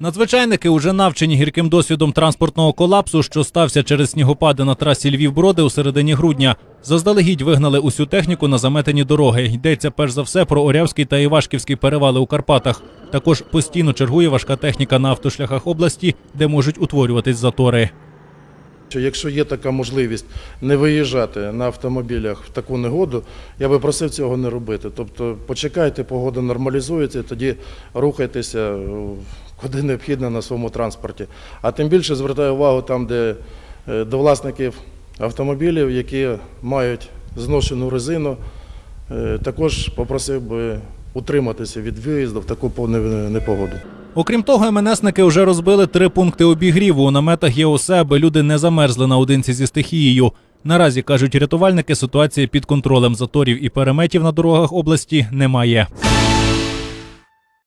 Надзвичайники уже навчені гірким досвідом транспортного колапсу, що стався через снігопади на трасі Львів-Броди у середині грудня. Заздалегідь вигнали усю техніку на заметені дороги. Йдеться перш за все про Орявський та Івашківський перевали у Карпатах. Також постійно чергує важка техніка на автошляхах області, де можуть утворюватись затори. Що Якщо є така можливість не виїжджати на автомобілях в таку негоду, я би просив цього не робити. Тобто почекайте, погода нормалізується, тоді рухайтеся е, куди необхідно на своєму транспорті. А тим більше звертаю увагу там, де е, до власників автомобілів, які мають зношену резину, е, також попросив би утриматися від виїзду в таку повну непогоду. Окрім того, МНСники вже розбили три пункти обігріву. У наметах є усе, аби люди не замерзли наодинці зі стихією. Наразі кажуть рятувальники, ситуація під контролем заторів і переметів на дорогах області немає.